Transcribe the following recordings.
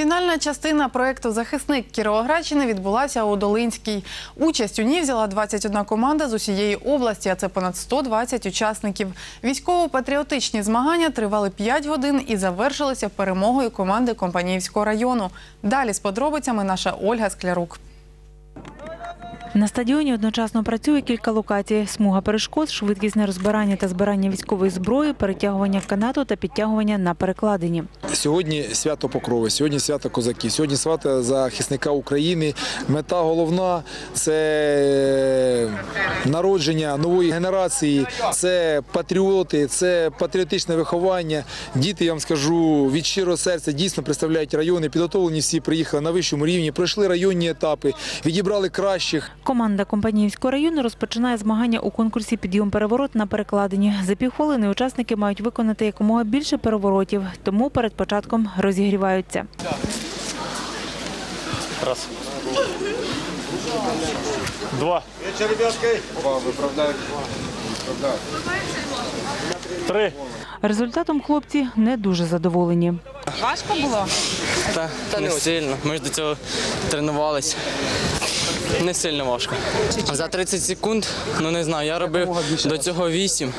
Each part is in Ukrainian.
Фінальна частина проекту Захисник Кіровоградщини відбулася у Долинській. Участь у ній взяла 21 команда з усієї області, а це понад 120 учасників. Військово-патріотичні змагання тривали 5 годин і завершилися перемогою команди Компаніївського району. Далі з подробицями наша Ольга Склярук. На стадіоні одночасно працює кілька локацій: смуга перешкод, швидкісне розбирання та збирання військової зброї, перетягування канату та підтягування на перекладині. Сьогодні свято Покрови, сьогодні свято козаків, сьогодні свято захисника України. Мета головна це народження нової генерації, це патріоти, це патріотичне виховання. Діти, я вам скажу, від щирого серця дійсно представляють райони. Підготовлені всі приїхали на вищому рівні, пройшли районні етапи, відібрали кращих. Команда Компаніївського району розпочинає змагання у конкурсі Підйом переворот на перекладині. За півхвилини учасники мають виконати якомога більше переворотів, тому перед початком розігріваються. Раз. Два. Три. Результатом хлопці не дуже задоволені. Та, та не сильно. Ми ж до цього тренувалися. Не сильно важко. За 30 секунд, ну не знаю, я робив до цього 8,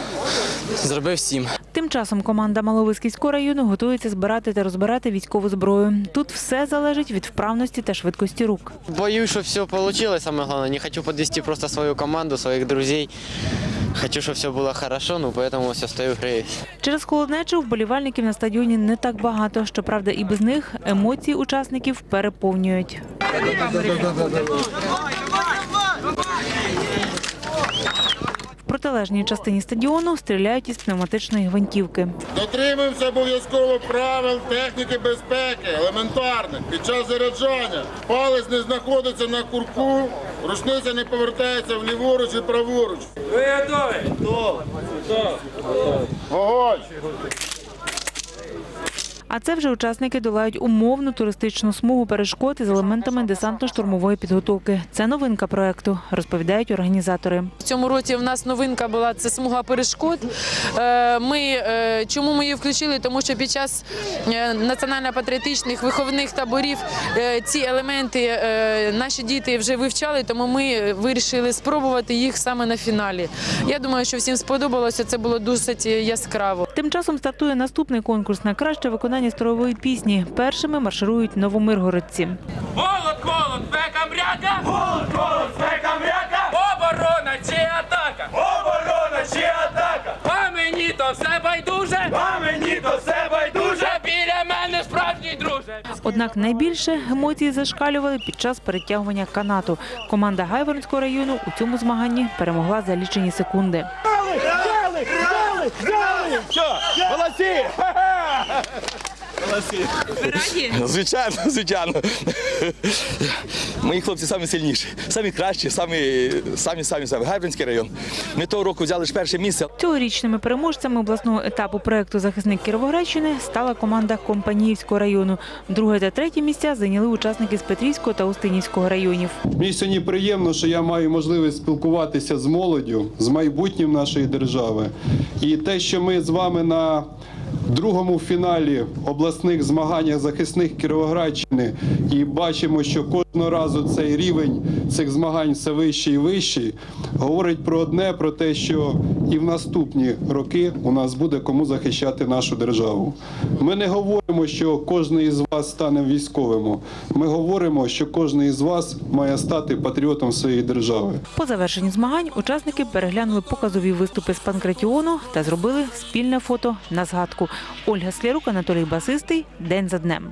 зробив 7. Тим часом команда Маловиськівського району готується збирати та розбирати військову зброю. Тут все залежить від вправності та швидкості рук. Боюсь, що все вийшло, саме головне. Не хочу підвести просто свою команду, своїх друзів. Хочу, щоб все було хорошо, ну поэтому все стою греюсь. Через холоднечу вболівальників на стадіоні не так багато. Щоправда, і без них емоції учасників переповнюють. В протилежній частині стадіону стріляють із пневматичної гвинтівки. Дотримуємося обов'язково правил техніки безпеки, елементарних. Під час заряджання палець не знаходиться на курку, рушниця не повертається вліворуч і праворуч. Ви готові? Вогонь! А це вже учасники долають умовну туристичну смугу перешкод із елементами десантно-штурмової підготовки. Це новинка проекту, розповідають організатори. В цьому році в нас новинка була це смуга перешкод. Е, Ми е, чому ми її включили? Тому що під час е, національно-патріотичних виховних таборів ці елементи наші діти вже вивчали, тому ми вирішили спробувати їх саме на фіналі. Я думаю, що всім сподобалося. Це було досить яскраво. Тим часом стартує наступний конкурс на краще виконання строєвої пісні. Першими марширують новомиргородці. Голод, голод, спека мряка! Голод, голод, спека мряка! Оборона чи атака! Оборона чи атака! А мені то все байдуже! А мені то все байдуже! Біля мене справжній друже! Однак найбільше емоції зашкалювали під час перетягування канату. Команда Гайворонського району у цьому змаганні перемогла за лічені секунди. Звичайно, звичайно. Мої хлопці самі сильніші, самі кращі, самі, самі, самі, самі. Гайбинський район. Ми того року взяли ж перше місце. Цьогорічними переможцями обласного етапу проекту Захисник Кіровоградщини стала команда Компаніївського району. Друге та третє місця зайняли учасники з Петрівського та Устинівського районів. Мені сьогодні приємно, що я маю можливість спілкуватися з молоддю, з майбутнім нашої держави. І те, що ми з вами на другому фіналі обласних змаганнях захисних Кіровоградщини. І бачимо, що кожного разу цей рівень цих змагань все вищий і вищий, говорить про одне: про те, що і в наступні роки у нас буде кому захищати нашу державу. Ми не говоримо, що кожен із вас стане військовим. Ми говоримо, що кожен із вас має стати патріотом своєї держави. По завершенні змагань учасники переглянули показові виступи з панкратіону та зробили спільне фото на згадку. Ольга Склярук, Анатолій Басистий. День за днем.